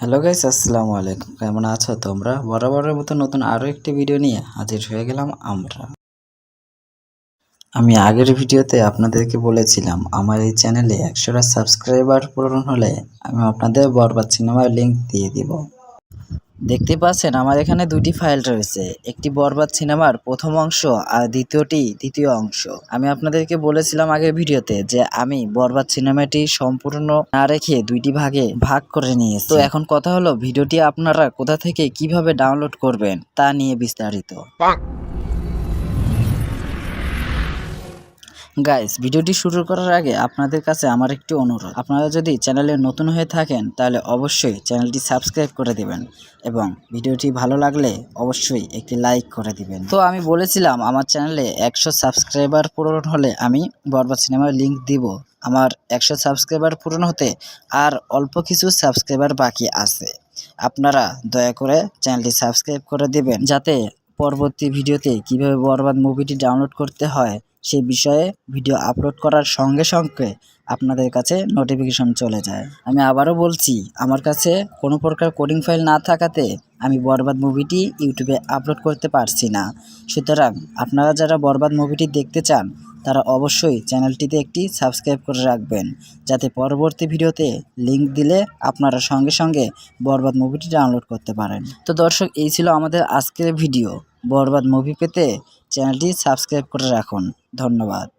Hello guys আসসালামু আলাইকুম। কেমন আছো তোমরা? বরাবরের মতো নতুন আরও একটি ভিডিও নিয়ে হাজির হয়ে গেলাম আমরা। আমি আগের ভিডিওতে আপনাদেরকে বলেছিলাম, আমার এই চ্যানেলে একশোটা সাবস্ক্রাইবার পূরণ হলে আমি আপনাদের বরবাদ সিনেমার লিঙ্ক দিয়ে দিব। দেখতে পাচ্ছেন আমার এখানে দুটি ফাইল রয়েছে। একটি বরবাদ সিনেমার প্রথম অংশ আর দ্বিতীয়টি দ্বিতীয় অংশ। আমি আপনাদেরকে বলেছিলাম আগের ভিডিওতে যে আমি বরবাদ সিনেমাটি সম্পূর্ণ না রেখে দুইটি ভাগে ভাগ করে নিয়েছি। তো এখন কথা হলো, ভিডিওটি আপনারা কোথা থেকে কীভাবে ডাউনলোড করবেন তা নিয়ে বিস্তারিত। গাইস ভিডিওটি শুরু করার আগে আপনাদের কাছে আমার একটি অনুরোধ। আপনারা যদি চ্যানেলে নতুন হয়ে থাকেন, তাহলে অবশ্যই চ্যানেলটি সাবস্ক্রাইব করে দিবেন এবং ভিডিওটি ভালো লাগলে অবশ্যই একটি লাইক করে দিবেন। তো আমি বলেছিলাম, আমার চ্যানেলে একশো সাবস্ক্রাইবার পূরণ হলে আমি বরবাদ সিনেমার লিংক দিব। আমার একশো সাবস্ক্রাইবার পূরণ হতে আর অল্প কিছু সাবস্ক্রাইবার বাকি আছে। আপনারা দয়া করে চ্যানেলটি সাবস্ক্রাইব করে দিবেন। যাতে পরবর্তী ভিডিওতে কীভাবে বরবাদ মুভিটি ডাউনলোড করতে হয় সেই বিষয়ে ভিডিও আপলোড করার সঙ্গে সঙ্গে আপনাদের কাছে নোটিফিকেশন চলে যায়। আমি আবারও বলছি, আমার কাছে কোনো প্রকার কোডিং ফাইল না থাকাতে আমি বরবাদ মুভিটি ইউটিউবে আপলোড করতে পারছি না। সুতরাং আপনারা যারা বরবাদ মুভিটি দেখতে চান, তারা অবশ্যই চ্যানেলটিতে একটি সাবস্ক্রাইব করে রাখবেন, যাতে পরবর্তী ভিডিওতে লিংক দিলে আপনারা সঙ্গে সঙ্গে বরবাদ মুভিটি ডাউনলোড করতে পারেন। তো দর্শক, এই ছিল আমাদের আজকের ভিডিও বরবাদ মুভি পেতে চ্যানেলটি সাবস্ক্রাইব করে রাখুন। ধন্যবাদ।